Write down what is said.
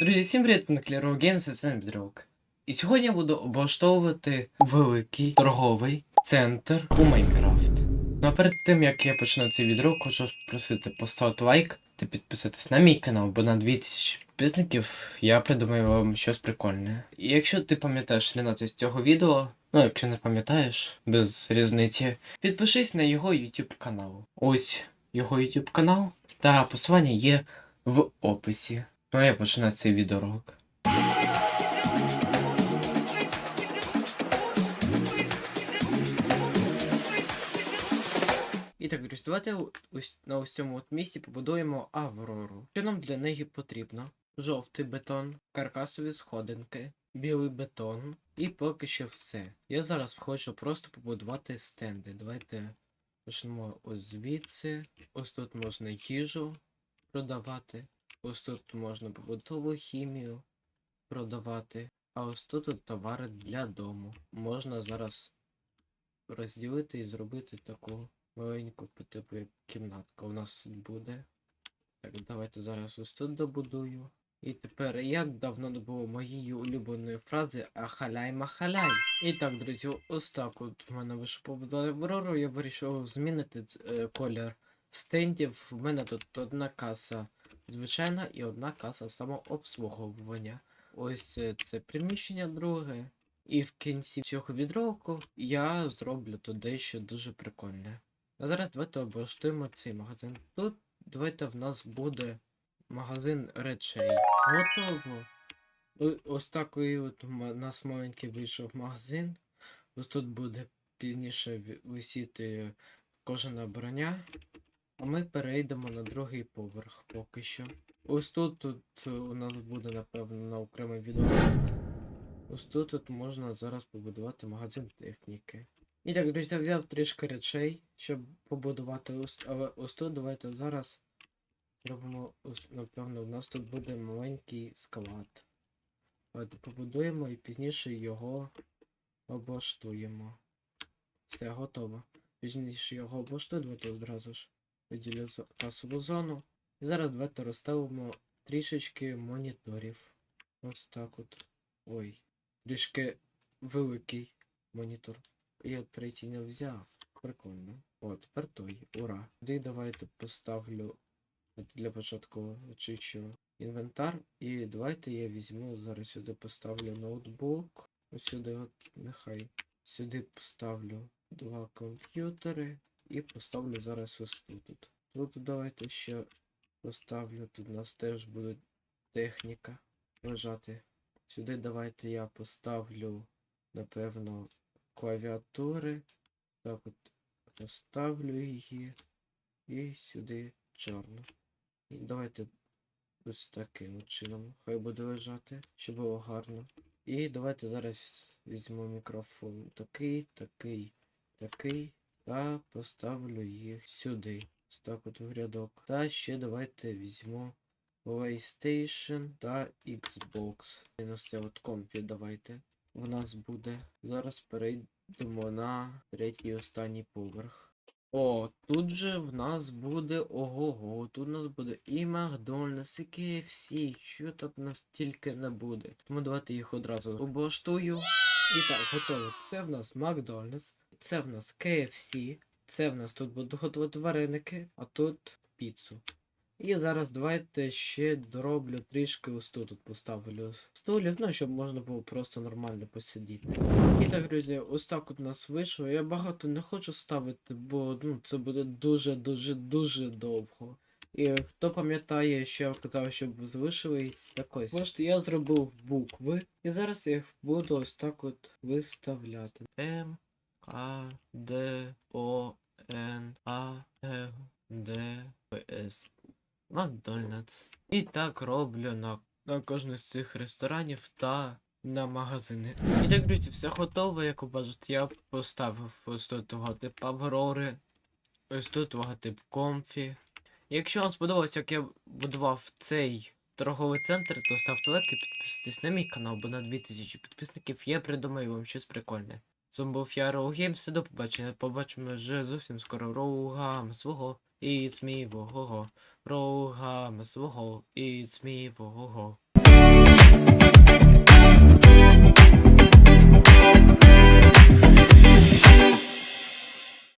Друзі, всім привіт, на Clear Games, це Бедрок. І сьогодні я буду облаштовувати великий торговий центр у Майнкрафт. Ну а перед тим як я почну цей відео, хочу просити поставити лайк та підписатись на мій канал, бо на 2000 підписників я придумаю вам щось прикольне. І якщо ти пам'ятаєш Ренату з цього відео, ну якщо не пам'ятаєш, без різниці, підпишись на його YouTube канал. Ось його YouTube канал, та посилання є в описі. Ну а я починаю цей відеоролик. І так, друзі, давайте ось на ось цьому от місці побудуємо Аврору. Що нам для неї потрібно? Жовтий бетон, каркасові сходинки, білий бетон і поки що все. Я зараз хочу просто побудувати стенди. Давайте почнемо ось звідси. Ось тут можна їжу продавати. Ось тут можна побутову хімію продавати. А ось тут товари для дому. Можна зараз розділити і зробити таку маленьку по типу як кімнатка у нас тут буде. Так, давайте зараз ось тут добудую. І тепер, як давно не було моєї улюбленої фрази Ахаляй махаляй. І так, друзі, ось так от в мене вийшло побудувати Аврору. Я вирішив змінити е, колір стендів. В мене тут одна каса звичайна і одна каса самообслуговування. Ось е, це приміщення друге. І в кінці цього відроку я зроблю тут дещо дуже прикольне. А зараз давайте облаштуємо цей магазин. Тут давайте в нас буде магазин речей. Готово. Ось такий от у нас маленький вийшов магазин. Ось тут буде пізніше висіти кожана броня. Ми перейдемо на другий поверх поки що. Ось тут, тут е, у нас буде, напевно, на окремий відеоролик. Ось тут, тут можна зараз побудувати магазин техніки. І так, друзі, взяв трішки речей, щоб побудувати ось, але ось тут давайте зараз зробимо, ось, напевно, у нас тут буде маленький склад. Давайте побудуємо і пізніше його облаштуємо. Все, готово. Пізніше його облаштую, давайте одразу ж виділю касову зону. І зараз давайте розставимо трішечки моніторів. Ось так от. Ой. Трішки великий монітор. Я третій не взяв. Прикольно. О, тепер той. Ура. Тоді давайте поставлю для початку очищу інвентар. І давайте я візьму зараз сюди поставлю ноутбук. Ось сюди от нехай. Сюди поставлю два комп'ютери. І поставлю зараз ось тут. от. Тут давайте ще поставлю. Тут у нас теж буде техніка лежати. Сюди давайте я поставлю, напевно, клавіатури. Так от поставлю її. І сюди чорну. І давайте ось таким чином. Хай буде лежати, щоб було гарно. І давайте зараз візьму мікрофон. Такий, такий, такий. Та поставлю їх сюди. Ось так от в рядок. Та ще давайте візьму PlayStation та Xbox. Це от компі давайте. В нас буде. Зараз перейдемо на третій і останній поверх. О, тут же в нас буде ого-го, тут у нас буде і Макдональдс, і KFC, що тут у нас тільки не буде. Тому давайте їх одразу облаштую. І так, готово. Це в нас Макдональдс, це в нас KFC, це в нас тут будуть готувати вареники, а тут піцу. І зараз давайте ще дороблю трішки ось тут от поставлю столів, ну щоб можна було просто нормально посидіти. І так, друзі, ось так от у нас вийшло. Я багато не хочу ставити, бо ну, це буде дуже-дуже дуже довго. І хто пам'ятає, що я казав, щоб залишились, так ось. Бачите, я зробив букви, і зараз я їх буду ось так от виставляти. М, К, Д, О, Н, А, Г, Д, П, С. Макдональдс. І так роблю на, на кожну з цих ресторанів та на магазини. І так, друзі, все готово, як ви бачите, я поставив ось тут логотип Аврори, ось тут логотип Комфі. Якщо вам сподобалось, як я будував цей торговий центр, то ставте лайк і підписуйтесь на мій канал, бо на 2000 підписників я придумаю вам щось прикольне. З вами був я Роу до побачення. Побачимо вже зовсім скоро Роугам свого і цмівого. Роугам свого і цмівого.